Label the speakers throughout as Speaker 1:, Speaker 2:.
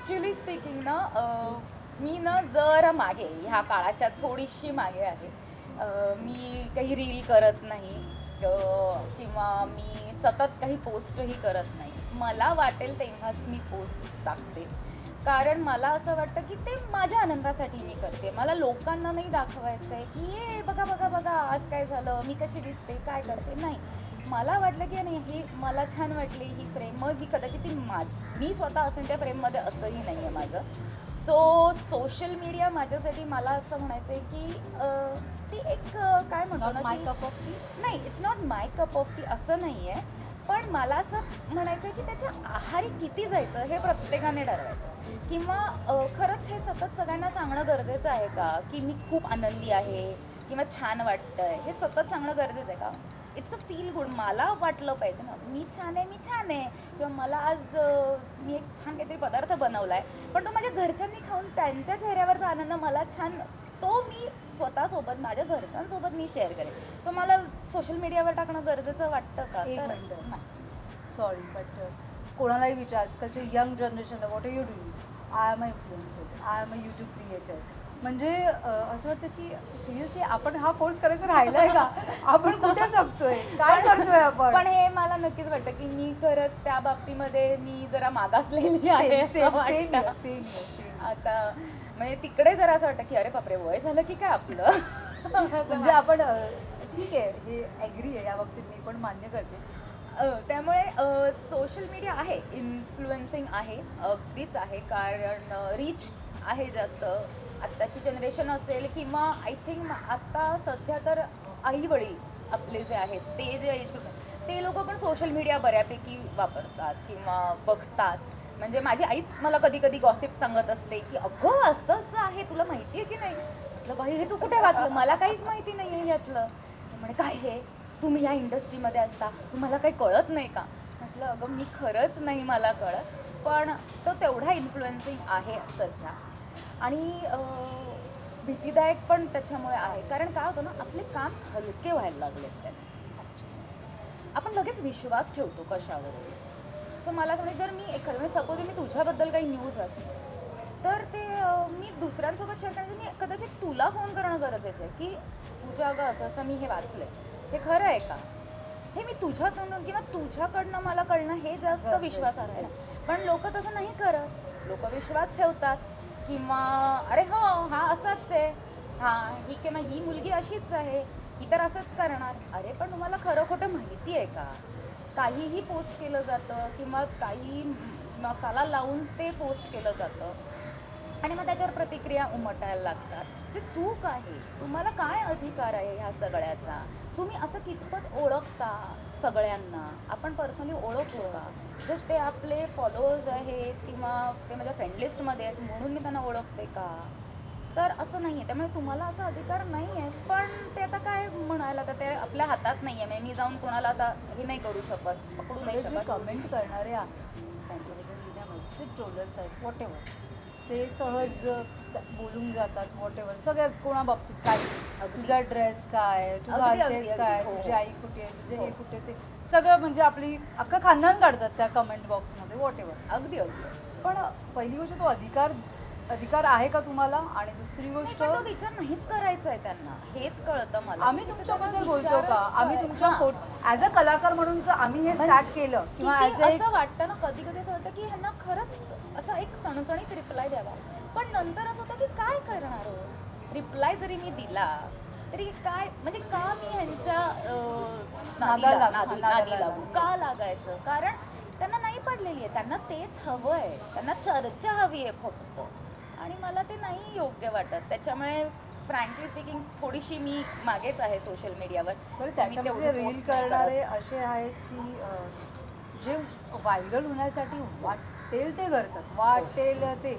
Speaker 1: Actually speaking ना मी ना जरा मागे ह्या काळाच्या थोडीशी मागे आहे. मी काही रील करत नाही किंवा मी सतत काही पोस्टही करत नाही. मला वाटेल तेव्हाच मी पोस्ट टाकते. कारण मला असं वाटतं की ते माझ्या आनंदासाठी मी करते. मला लोकांना नाही दाखवायचं आहे की ये बघा बघा बघा आज काय झालं? मी कशी दिसते? काय करते? नाही. मला वाटलं की नाही ही मला छान वाटली ही फ्रेम मग ही कदाचित ती माझ मी स्वतः असेल त्या फ्रेममध्ये असंही नाही आहे माझं. सो सोशल मीडिया माझ्यासाठी मला असं म्हणायचं आहे की ती एक काय म्हणतो ना
Speaker 2: माय कप ऑफ टी
Speaker 1: नाही it's not my cup of tea असं नाही आहे पण मला असं म्हणायचं आहे की त्याच्या आहारी किती जायचं हे प्रत्येकाने ठरवायचं. किंवा खरंच हे सतत सगळ्यांना सांगणं गरजेचं आहे का? की मी खूप आनंदी आहे किंवा छान वाटतंय हे सतत सांगणं गरजेचं आहे का? इट्स अ फील गुड मला वाटलं पाहिजे ना. मी छान आहे मी छान आहे. किंवा मला आज मी एक छान काहीतरी पदार्थ बनवला आहे पण तो माझ्या घरच्यांनी खाऊन त्यांच्या चेहऱ्यावरचा आनंद मला छान तो मी स्वतःसोबत माझ्या घरच्यांसोबत मी शेअर करेन. तो मला सोशल मीडियावर टाकणं गरजेचं वाटतं का? तर.
Speaker 2: सॉरी बट कोणालाही विचार. आजकालच्या यंग जनरेशनला what are you doing I am a influencer I am a YouTube creator म्हणजे असं वाटतं की सिरियसली आपण हा कोर्स करायचा राहिलाय का? आपण कुठे जगतोय? काय करतोय आपण?
Speaker 1: पण हे मला नक्कीच वाटतं की मी खरंच त्या बाबतीमध्ये मी जरा मागासलेली आहे. आता म्हणजे तिकडे जरा असं वाटतं की अरे बापरे वय झालं की काय आपलं?
Speaker 2: म्हणजे आपण ठीक आहे हे ॲग्री आहे या बाबतीत मी पण मान्य करते.
Speaker 1: त्यामुळे सोशल मीडिया आहे इन्फ्लुएन्सिंग आहे अगदीच आहे कारण रीच आहे जास्त. आत्ताची जनरेशन असेल किंवा आय थिंक आत्ता सध्या तर आईवडील आपले जे आहेत ते जे एज ग्रुप ते लोक पण सोशल मीडिया बऱ्यापैकी वापरतात किंवा बघतात. म्हणजे माझी आईच मला कधी कधी गॉसिप सांगत असते की अगं असं असं आहे तुला माहिती आहे की नाही? म्हटलं बाई हे तू कुठे वाचलं? मला काहीच माहिती नाही आहे यातलं. म्हणे काय हे? तुम्ही या इंडस्ट्रीमध्ये असता? तुम्हाला काही कळत नाही का? म्हटलं अगं मी खरंच नाही मला कळत. पण तो तेवढा इन्फ्लुएन्सिंग आहे सध्या. आणि भीतीदायक पण त्याच्यामुळे आहे. कारण काय होतं ना आपले काम हलके व्हायला लागलेत त्याने. आपण लगेच विश्वास ठेवतो कशावर. सो मला असं जर मी एखादं सपोज मी तुझ्याबद्दल काही न्यूज वाचली तर ते मी दुसऱ्यांसोबत शेअर करण्यासाठी मी कदाचित तुला फोन करणं गरजेचं आहे की तुझ्या अगं असं असं मी हे वाचलंय. हे खरं आहे का? हे मी तुझ्याकडनं किंवा तुझ्याकडनं मला कळणं हे जास्त विश्वासार्ह आहे. पण लोक तसं नाही करत. लोक विश्वास ठेवतात. किंवा अरे हो हा असाच आहे. हा ही किंवा ही मुलगी अशीच आहे ही तर असंच करणार. अरे पण तुम्हाला खरं खोटं माहिती आहे का? काहीही पोस्ट केलं जातं किंवा काही मसाला लावून ते पोस्ट केलं जातं. आणि मग त्याच्यावर प्रतिक्रिया उमटायला लागतात. जे चूक आहे तुम्हाला काय अधिकार आहे ह्या सगळ्याचा? तुम्ही असं कितपत ओळखता सगळ्यांना? आपण पर्सनली ओळखतो का? जस्ट ते आपले फॉलोअर्स आहेत किंवा ते माझ्या फ्रेंड लिस्टमध्ये आहेत म्हणून मी त्यांना ओळखते का? तर असं नाही आहे त्यामुळे तुम्हाला असा अधिकार नाही आहे पण ते आता काय म्हणायला तर ते आपल्या हातात नाही आहे म्हणजे मी जाऊन कोणाला आता हे नाही करू शकत पकडू नाही
Speaker 2: आपले जे
Speaker 1: शकत.
Speaker 2: कमेंट करणारे आहेत जे ट्रोलर्स आहेत वॉट एव्हर ते सहज बोलून जातात वॉट एव्हर सगळ्याच कोणा बाबतीत काय? तुझा ड्रेस काय? तू
Speaker 1: अगदी,
Speaker 2: काय.
Speaker 1: हो,
Speaker 2: तुझी
Speaker 1: हो.
Speaker 2: आई कुठे आहे? तुझे हे
Speaker 1: हो.
Speaker 2: कुठे ते सगळं म्हणजे आपली अख्खं खानदान काढतात त्या कमेंट बॉक्समध्ये वॉट एव्हर
Speaker 1: अगदी अगदी.
Speaker 2: पण पहिली गोष्ट तो अधिकार अधिकार आहे का तुम्हाला? आणि दुसरी गोष्ट
Speaker 1: तो विचार नाहीच करायचा आहे त्यांना. हेच कळतं मला.
Speaker 2: आम्ही तुमच्याबद्दल बोलतो का? आम्ही तुमच्या
Speaker 1: हां.
Speaker 2: फोट ॲज अ कलाकार म्हणून जर आम्ही हे
Speaker 1: म्हणजे
Speaker 2: स्टार्ट केलं किंवा
Speaker 1: किती
Speaker 2: ॲज अ
Speaker 1: असं वाटतं ना कधी कधी असं वाटतं की ह्यांना खरंच असा एक सणसणीत रिप्लाय द्यावा. पण नंतर असं होतं की काय करणार हो? रिप्लाय जरी मी दिला तरी काय म्हणजे का मी ह्यांच्या नादी
Speaker 2: लागू.
Speaker 1: का लागायचं? कारण त्यांना नाही पडलेली आहे. त्यांना तेच हवं आहे त्यांना चर्चा हवी आहे फक्त. आणि मला ते नाही योग्य वाटत. त्याच्यामुळे फ्रँकली स्पीकिंग थोडीशी मी मागेच आहे सोशल मीडियावर
Speaker 2: बरं त्याच्यामध्ये रील करणारे असे आहेत की जे व्हायरल होण्यासाठी वाटेल ते करतात. वाटेल ते.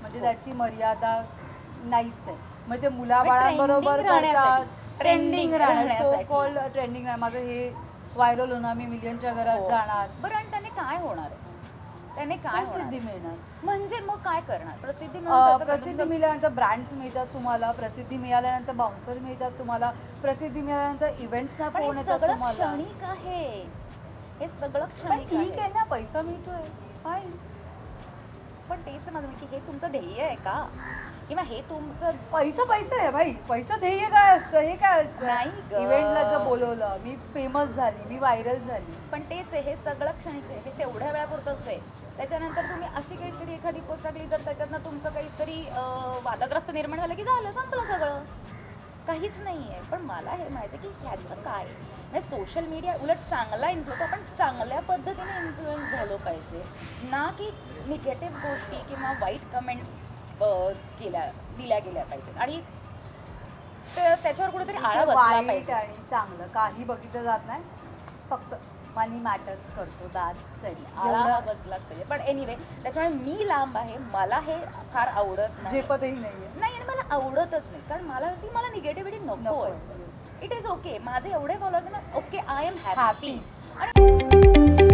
Speaker 2: म्हणजे त्याची मर्यादा नाहीच आहे. मग ते मुलाबाळांबरोबर करतात. ट्रेंडिंग राहण्यासाठी. कॉल्ड ट्रेंडिंग माझं हे व्हायरल होणार मी मिलियनच्या घरात
Speaker 1: हो.
Speaker 2: जाणार.
Speaker 1: बरं आणि त्याने काय होणार आहे? त्याने काय
Speaker 2: प्रसिद्धी
Speaker 1: होणार?
Speaker 2: मिळणार?
Speaker 1: म्हणजे मग काय करणार? प्रसिद्धी मिळून
Speaker 2: अं,
Speaker 1: त्याचं काय
Speaker 2: प्रसिद्धी
Speaker 1: तुमचं-
Speaker 2: मिळाल्यानंतर ब्रँड्स मिळतात तुम्हाला प्रसिद्धी मिळाल्यानंतर बाउन्सर मिळतात तुम्हाला प्रसिद्धी मिळाल्यानंतर इव्हेंट्सना
Speaker 1: पण
Speaker 2: फोन
Speaker 1: हे
Speaker 2: येतात
Speaker 1: सगळं
Speaker 2: तुम्हाला.
Speaker 1: क्षणिक आहे. हे सगळं
Speaker 2: पण
Speaker 1: क्षणिक
Speaker 2: ठीक आहे
Speaker 1: आहे.
Speaker 2: ना पैसा मिळतोय. फाईन
Speaker 1: पण तेच माझं म्हणणं की हे तुमचं ध्येय आहे का? किंवा हे तुमचं
Speaker 2: पैसा पैसा आहे भाई. पैसा ध्येय काय असतं? हे काय
Speaker 1: नाही
Speaker 2: असतं
Speaker 1: गं.
Speaker 2: इव्हेंटला जर बोलवलं मी फेमस झाली मी व्हायरल झाली.
Speaker 1: पण तेच आहे हे सगळं क्षणिक आहे. हे तेवढ्या वेळापुरतंच आहे. त्याच्यानंतर तुम्ही अशी काहीतरी एखादी पोस्ट टाकली तर त्याच्यातनं तुमचं काहीतरी अं, वादग्रस्त निर्माण झालं की झालं संपलं सगळं. काहीच नाही आहे पण मला हे माहिती आहे की ह्याचं काय? म्हणजे सोशल मीडिया उलट चांगला इन्फ्लुएन्स आपण चांगल्या पद्धतीने इन्फ्लुएन्स झालो पाहिजे. ना की निगेटिव्ह गोष्टी किंवा वाईट कमेंट्स केल्या दिल्या गेल्या पाहिजेत. आणि ते- त्याच्यावर कुठेतरी आळा बसला पाहिजे.
Speaker 2: आणि चांगलं काही बघितलं जात नाही. फक्त मनी मॅटर्स करतो दात
Speaker 1: आळा हा बसलाच पाहिजे. पण एनिवे त्याच्यामुळे मी लांब आहे मला हे फार आवडत नाही.
Speaker 2: झेपतही नाहीये.
Speaker 1: नाही आणि मला आवडतच नाही कारण मला ती मला निगेटिव्हिटी नको आहे. इट इज ओके माझे एवढे फॉलोअर्स ना ओके आय एम हॅपी. आणि